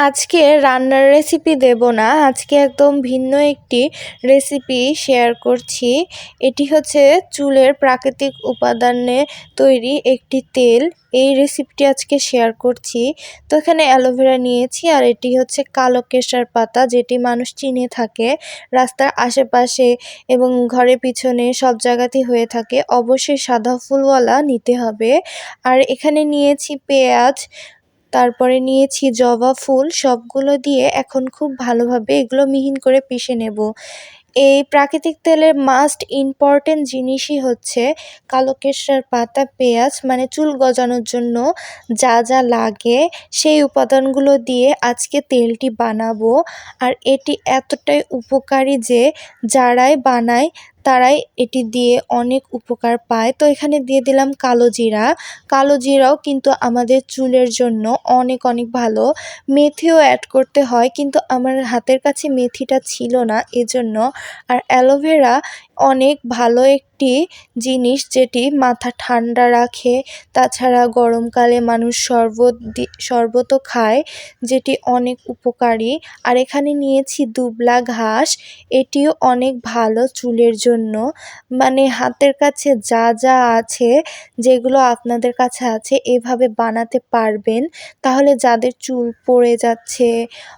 আজকে রান্নার রেসিপি দেব না। আজকে একদম ভিন্ন একটি রেসিপি শেয়ার করছি। এটি হচ্ছে চুলের প্রাকৃতিক উপাদানে তৈরি একটি তেল। এই রেসিপিটি আজকে শেয়ার করছি। তো এখানে অ্যালোভেরা নিয়েছি আর এটি হচ্ছে কালো কেশার পাতা যেটি মানুষ চিনে থাকে। রাস্তার আশেপাশে এবং ঘরের পিছনে সব জায়গাতেই হয়ে থাকে। অবশ্যই সাদা ফুলওয়ালা নিতে হবে। আর এখানে নিয়েছি পেঁয়াজ তারপরে নিয়েছি জবা ফুল, সবগুলো দিয়ে এখন খুব ভালোভাবে এগুলো মিহিন করে পিষে নেব। এই প্রাকৃতিক তেলের মাস্ট ইম্পর্টেন্ট জিনিসই হচ্ছে কালো কেশার পাতা, পেঁয়াজ মানে চুল গজানোর জন্য যা যা লাগে সেই উপাদানগুলো দিয়ে আজকে তেলটি বানাবো। আর এটি এতটাই উপকারী যে যারাই বানায় তারাই এটি দিয়ে অনেক উপকার পায়। তো এখানে দিয়ে দিলাম কালো জিরা। কালো জিরাও কিন্তু আমাদের চুলের জন্য অনেক অনেক ভালো। মেথিও অ্যাড করতে হয়, কিন্তু আমার হাতের কাছে মেথিটা ছিল না, এজন্য। আর অ্যালোভেরা অনেক ভালো একটি জিনিস যেটি মাথা ঠান্ডা রাখে। তাছাড়া গরমকালে মানুষ শরবত শরবতও খায়, যেটি অনেক উপকারী। আর এখানে নিয়েছি দুবলা ঘাস, এটিও অনেক ভালো চুলের জন্য। মানে হাতের কাছে যা যা আছে, যেগুলো আপনাদের কাছে আছে, এভাবে বানাতে পারবেন। তাহলে যাদের চুল পড়ে যাচ্ছে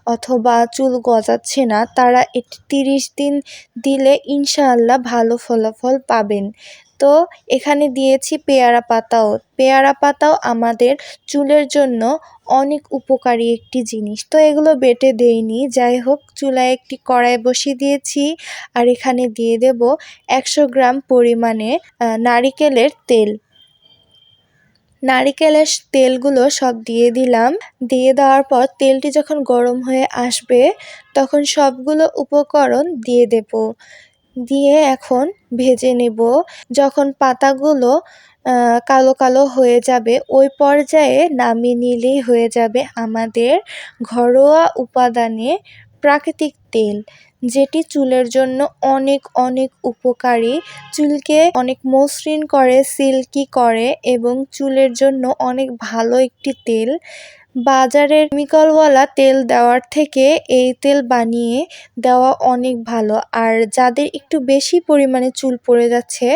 অথবা চুল গজাচ্ছে না, তারা এটি তিরিশ দিন দিলে ইনশাআল্লাহ ভালো ফলাফল পাবেন। তো, এখানে দিয়েছি পেয়ারা পাতাও। পেয়ারা পাতাও আমাদের চুলের জন্য অনেক উপকারী একটি জিনিস। তো, এগুলো বেটে দেইনি। যাই হোক চুলায় একটি কড়াই বসিয়ে দিয়েছি। আর এখানে দিয়ে দেব একশো গ্রাম পরিমাণে নারিকেলের তেল। নারিকেলের তেলগুলো সব দিয়ে দিলাম। দিয়ে দেওয়ার পর তেলটি যখন গরম হয়ে আসবে, তখন সবগুলো উপকরণ দিয়ে দেব। দিয়ে এখন ভেজে নেব। যখন পাতাগুলো কালো কালো হয়ে যাবে, ওই পর্যায়ে নামিয়ে নিলেই হয়ে যাবে আমাদের ঘরোয়া উপাদানে প্রাকৃতিক তেল, যেটি চুলের জন্য অনেক অনেক উপকারী। চুলকে অনেক মসৃণ করে, সিল্কি করে এবং চুলের জন্য অনেক ভালো একটি তেল। বাজারের কেমিক্যালওয়ালা তেল দেওয়ার থেকে এই তেল বানিয়ে দেওয়া অনেক ভালো। আর যাদের একটু বেশি পরিমাণে চুল পড়ে যাচ্ছে,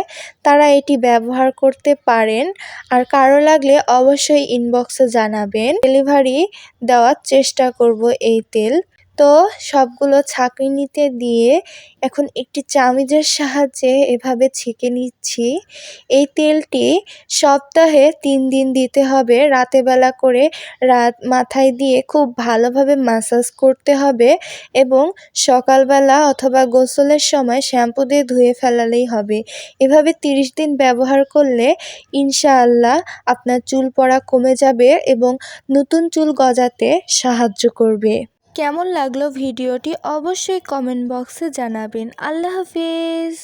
তারা এটি ব্যবহার করতে পারেন। আর কারও লাগলে অবশ্যই ইনবক্সে জানাবেন। ডেলিভারি দেওয়ার চেষ্টা করব এই তেল। তো সবগুলো ছাঁকনিতে দিয়ে এখন একটি চামিচের সাহায্যে এভাবে ছেঁকে নিচ্ছি। এই তেলটি সপ্তাহে তিন দিন দিতে হবে। রাতে বেলা করে রাত মাথায় দিয়ে খুব ভালোভাবে মাসাজ করতে হবে এবং সকালবেলা অথবা গোসলের সময় শ্যাম্পু দিয়ে ধুয়ে ফেলালেই হবে। এভাবে তিরিশ দিন ব্যবহার করলে ইনশাআল্লাহ আপনার চুল পড়া কমে যাবে এবং নতুন চুল গজাতে সাহায্য করবে। কেমন লাগল ভিডিওটি অবশ্যই কমেন্ট বক্সে জানাবেন। আল্লাহ হাফিজ।